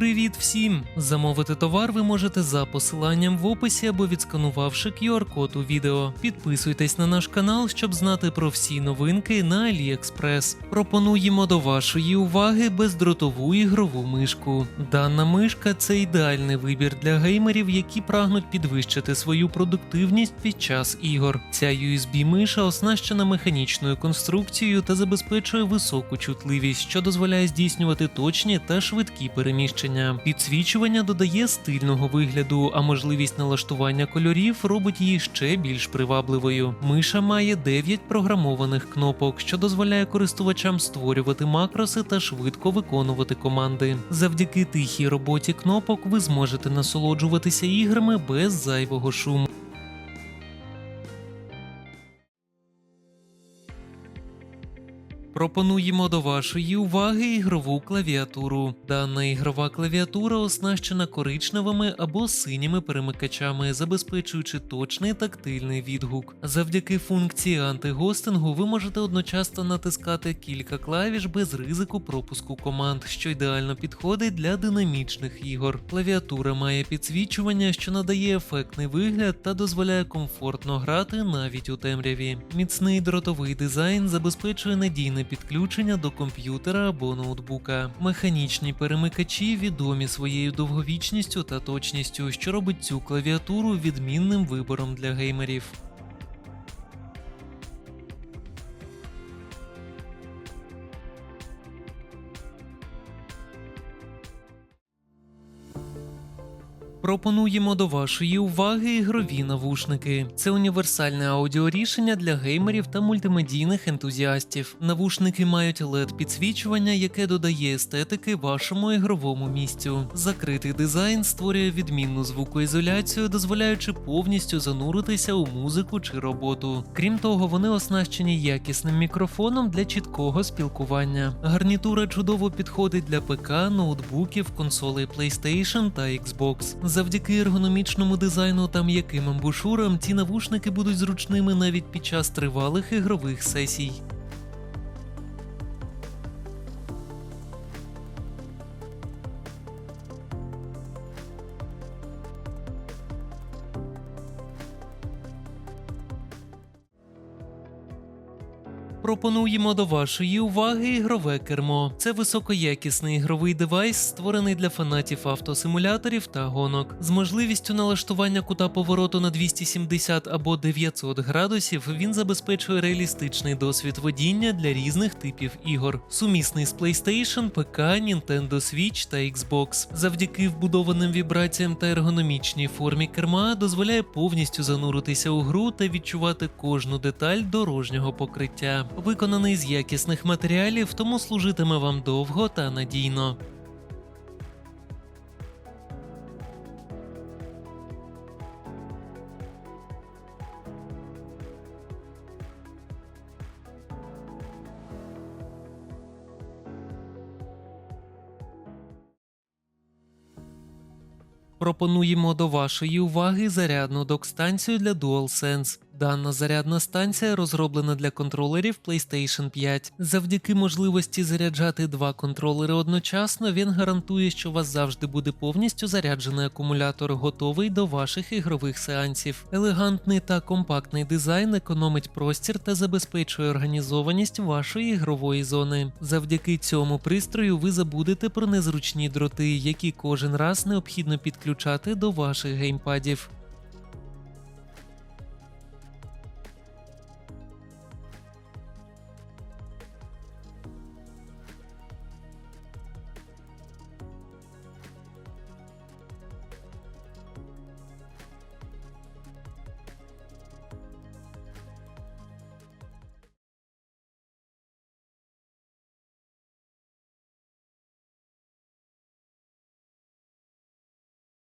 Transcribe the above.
Привіт всім! Замовити товар ви можете за посиланням в описі або відсканувавши QR-код у відео. Підписуйтесь на наш канал, щоб знати про всі новинки на AliExpress. Пропонуємо до вашої уваги бездротову ігрову мишку. Дана мишка це ідеальний вибір для геймерів, які прагнуть підвищити свою продуктивність під час ігор. Ця USB-миша оснащена механічною конструкцією та забезпечує високу чутливість, що дозволяє здійснювати точні та швидкі переміщення. Підсвічування додає стильного вигляду, а можливість налаштування кольорів робить її ще більш привабливою. Миша має 9 програмованих кнопок, що дозволяє користувачам створювати макроси та швидко виконувати команди. Завдяки тихій роботі кнопок ви зможете насолоджуватися іграми без зайвого шуму. Пропонуємо до вашої уваги ігрову клавіатуру. Дана ігрова клавіатура оснащена коричневими або синіми перемикачами, забезпечуючи точний тактильний відгук. Завдяки функції антигостингу ви можете одночасно натискати кілька клавіш без ризику пропуску команд, що ідеально підходить для динамічних ігор. Клавіатура має підсвічування, що надає ефектний вигляд та дозволяє комфортно грати навіть у темряві. Міцний дротовий дизайн забезпечує надійне підключення до комп'ютера або ноутбука. Механічні перемикачі відомі своєю довговічністю та точністю, що робить цю клавіатуру відмінним вибором для геймерів. Пропонуємо до вашої уваги ігрові навушники. Це універсальне аудіорішення для геймерів та мультимедійних ентузіастів. Навушники мають led підсвічування, яке додає естетики вашому ігровому місцю. Закритий дизайн створює відмінну звукоізоляцію, дозволяючи повністю зануритися у музику чи роботу. Крім того, вони оснащені якісним мікрофоном для чіткого спілкування. Гарнітура чудово підходить для ПК, ноутбуків, консолей PlayStation та Xbox. Завдяки ергономічному дизайну та м'яким амбушурам ці навушники будуть зручними навіть під час тривалих ігрових сесій. Пропонуємо до вашої уваги ігрове кермо. Це високоякісний ігровий девайс, створений для фанатів автосимуляторів та гонок. З можливістю налаштування кута повороту на 270 або 900 градусів він забезпечує реалістичний досвід водіння для різних типів ігор, сумісний з PlayStation, ПК, Nintendo Switch та Xbox. Завдяки вбудованим вібраціям та ергономічній формі керма дозволяє повністю зануритися у гру та відчувати кожну деталь дорожнього покриття. Виконаний з якісних матеріалів, тому служитиме вам довго та надійно. Пропонуємо до вашої уваги зарядну док-станцію для DualSense. Дана зарядна станція розроблена для контролерів PlayStation 5. Завдяки можливості заряджати два контролери одночасно, він гарантує, що у вас завжди буде повністю заряджений акумулятор, готовий до ваших ігрових сеансів. Елегантний та компактний дизайн економить простір та забезпечує організованість вашої ігрової зони. Завдяки цьому пристрою ви забудете про незручні дроти, які кожен раз необхідно підключати до ваших геймпадів.